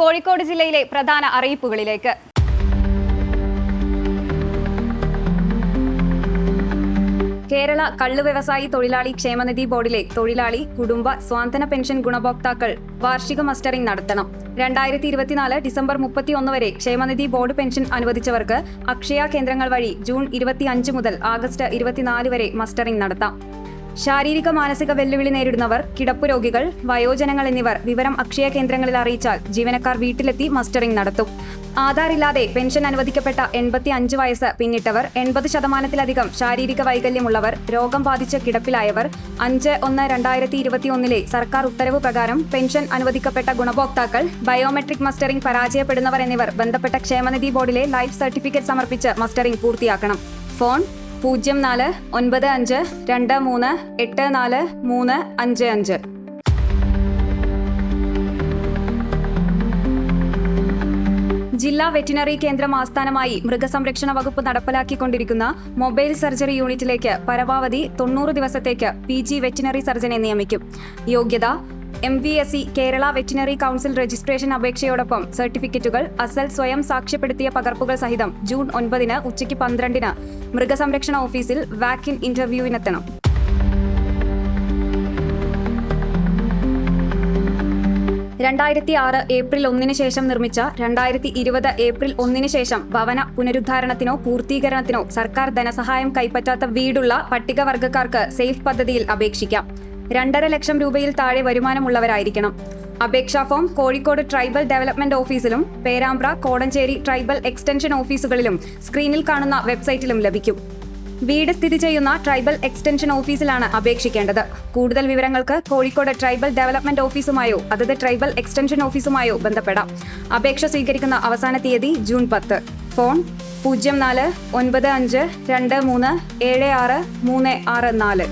കോഴിക്കോട് ജില്ലയിലെ പ്രധാന അറിയിപ്പുകളിലേക്ക്. കേരള കള്ളു വ്യവസായി തൊഴിലാളി ക്ഷേമനിധി ബോർഡിലെ തൊഴിലാളി കുടുംബ സ്വാന്തന പെൻഷൻ ഗുണഭോക്താക്കൾ വാർഷിക മസ്റ്ററിംഗ് നടത്തണം. രണ്ടായിരത്തി ഇരുപത്തിനാല് ഡിസംബർ മുപ്പത്തിയൊന്ന് വരെ ക്ഷേമനിധി ബോർഡ് പെൻഷൻ അനുവദിച്ചവർക്ക് അക്ഷയ കേന്ദ്രങ്ങൾ വഴി ജൂൺ ഇരുപത്തിയഞ്ച് മുതൽ ആഗസ്റ്റ് ഇരുപത്തിനാല് വരെ മസ്റ്ററിംഗ് നടത്താം. ശാരീരിക മാനസിക വെല്ലുവിളി നേരിടുന്നവർ കിടപ്പു രോഗികൾ വയോജനങ്ങൾ എന്നിവർ വിവരം അക്ഷയ കേന്ദ്രങ്ങളിൽ അറിയിച്ചാൽ ജീവനക്കാർ വീട്ടിലെത്തി മസ്റ്ററിംഗ് നടത്തും. ആധാർ ഇല്ലാതെ പെൻഷൻ അനുവദിക്കപ്പെട്ട എൺപത്തി അഞ്ച് വയസ്സ് പിന്നിട്ടവർ എൺപത് ശതമാനത്തിലധികം ശാരീരിക വൈകല്യമുള്ളവർ രോഗം ബാധിച്ച് കിടപ്പിലായവർ അഞ്ച് ഒന്ന് രണ്ടായിരത്തി ഇരുപത്തിയൊന്നിലെ സർക്കാർ ഉത്തരവ് പ്രകാരം പെൻഷൻ അനുവദിക്കപ്പെട്ട ഗുണഭോക്താക്കൾ ബയോമെട്രിക് മസ്റ്ററിംഗ് പരാജയപ്പെടുന്നവർ എന്നിവർ ബന്ധപ്പെട്ട ക്ഷേമനിധി ബോർഡിലെ ലൈഫ് സർട്ടിഫിക്കറ്റ് സമർപ്പിച്ച് മസ്റ്ററിംഗ് പൂർത്തിയാക്കണം. ഫോൺ പൂജ്യം നാല് ഒൻപത് അഞ്ച് രണ്ട് മൂന്ന് എട്ട് നാല് മൂന്ന് അഞ്ച് അഞ്ച്. ജില്ലാ വെറ്റിനറി കേന്ദ്രം ആസ്ഥാനമായി മൃഗസംരക്ഷണ വകുപ്പ് നടപ്പിലാക്കിക്കൊണ്ടിരിക്കുന്ന മൊബൈൽ സർജറി യൂണിറ്റിലേക്ക് പരമാവധി തൊണ്ണൂറ് ദിവസത്തേക്ക് പി ജി വെറ്റിനറി സർജനെ നിയമിക്കും. യോഗ്യത M V S C Kerala veterinary council registration അപേക്ഷയോടൊപ്പം സർട്ടിഫിക്കറ്റുകൾ അസൽ സ്വയം സാക്ഷ്യപ്പെടുത്തിയ പകർപ്പുകൾ സഹിതം ജൂൺ ഒൻപതിന് ഉച്ചയ്ക്ക് പന്ത്രണ്ടിന് മൃഗസംരക്ഷണ ഓഫീസിൽ വാക്കിൻ ഇന്റർവ്യൂവിനെത്തണം. രണ്ടായിരത്തി ആറ് ഏപ്രിൽ ഒന്നിന് ശേഷം നിർമ്മിച്ച രണ്ടായിരത്തി ഇരുപത് ഏപ്രിൽ ഒന്നിന് ശേഷം ഭവന പുനരുദ്ധാരണത്തിനോ പൂർത്തീകരണത്തിനോ സർക്കാർ ധനസഹായം കൈപ്പറ്റാത്ത വീടുള്ള പട്ടികവർഗക്കാർക്ക് സേഫ് പദ്ധതിയിൽ അപേക്ഷിക്കാം. രണ്ടര ലക്ഷം രൂപയിൽ താഴെ വരുമാനമുള്ളവരായിരിക്കണം. അപേക്ഷാ ഫോം കോഴിക്കോട് ട്രൈബൽ ഡെവലപ്മെന്റ് ഓഫീസിലും പേരാമ്പ്ര കോടഞ്ചേരി ട്രൈബൽ എക്സ്റ്റൻഷൻ ഓഫീസുകളിലും സ്ക്രീനിൽ കാണുന്ന വെബ്സൈറ്റിലും ലഭിക്കും. വീട് സ്ഥിതി ചെയ്യുന്ന ട്രൈബൽ എക്സ്റ്റൻഷൻ ഓഫീസിലാണ് അപേക്ഷിക്കേണ്ടത്. കൂടുതൽ വിവരങ്ങൾക്ക് കോഴിക്കോട് ട്രൈബൽ ഡെവലപ്മെന്റ് ഓഫീസുമായോ അതത് ട്രൈബൽ എക്സ്റ്റൻഷൻ ഓഫീസുമായോ ബന്ധപ്പെടാം. അപേക്ഷ സ്വീകരിക്കുന്ന അവസാന തീയതി ജൂൺ പത്ത്. ഫോൺ പൂജ്യം നാല് ഒൻപത് അഞ്ച് രണ്ട് മൂന്ന് ഏഴ് ആറ് മൂന്ന് ആറ് നാല്.